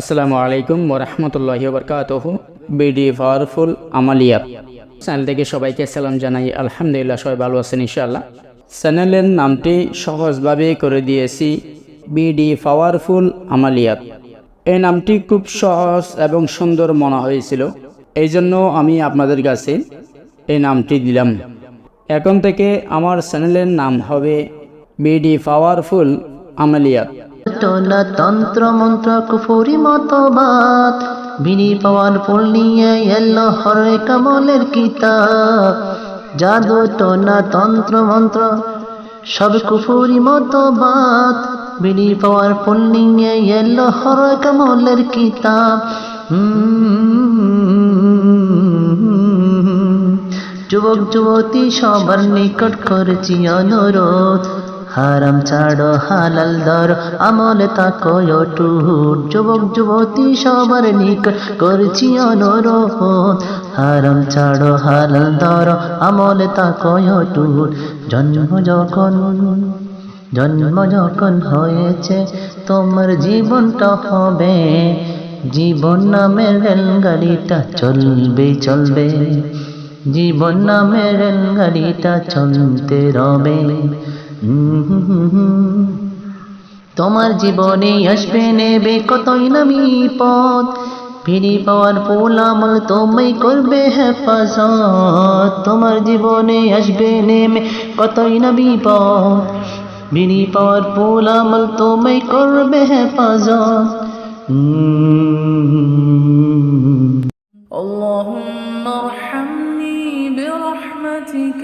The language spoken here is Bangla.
আসসালামু আলাইকুম ওরহমতুল্লাহ বরকাতহ। বিডি পাওয়ারফুল আমালিয়া চ্যানেল থেকে সবাইকে সালাম জানাই, আলহামদুলিল্লাহ সবাই ভালো আছেন ইনশাআল্লাহ। চ্যানেলের নামটি সহজভাবে করে দিয়েছি বিডি পাওয়ারফুল আমালিয়াত এই নামটি খুব সহজ এবং সুন্দর মনে হয়েছিল এই জন্য আমি আপনাদের কাছে এই নামটি দিলাম। এখন থেকে আমার চ্যানেলের নাম হবে বিডি পাওয়ারফুল আমালিয়াত টোনা তন্ত্র মন্ত্র কুফুরি মতবাদ বিনি পাওয়ার ফুল নিয়ে এলো হরে কামলের কিতাব জাদু টোনা তন্ত্র মন্ত্র সব কুফুরি মতবাদ বিনি পাওয়ার ফুল নিয়ে এলো হরে কামলের কিতাব। যুবক যুবতী সবার নিকট করছি অনুরোধ হারাম ছাড়ো, হালাল দর আমল তাকো টুট যুবক, যুবতী, সবার নিকট করছি অনুরোধ। হারাম ছাড়ো, হালাল দর আমল তাকো টুট জন্ম যখন জন্ম যখন হয়েছে, তোমার জীবনটা হবে। জীবন নামের রেলগাড়িটা চলবে চলবে। জীবন নামের রেলগাড়িটা চলতে রবে। তোমার জীবনে আসবে নেবে কতই নামি পথ ফিরি পাওয়ার ফুল আমল তোমায় করবে হেফাজত তোমার জীবনে আসবে নেমে কতই না বিপদ বিড়ি পাওয়ার ফুল আমল তোমায় করবে হেফাজত উম। اللهم ارحمني برحمتك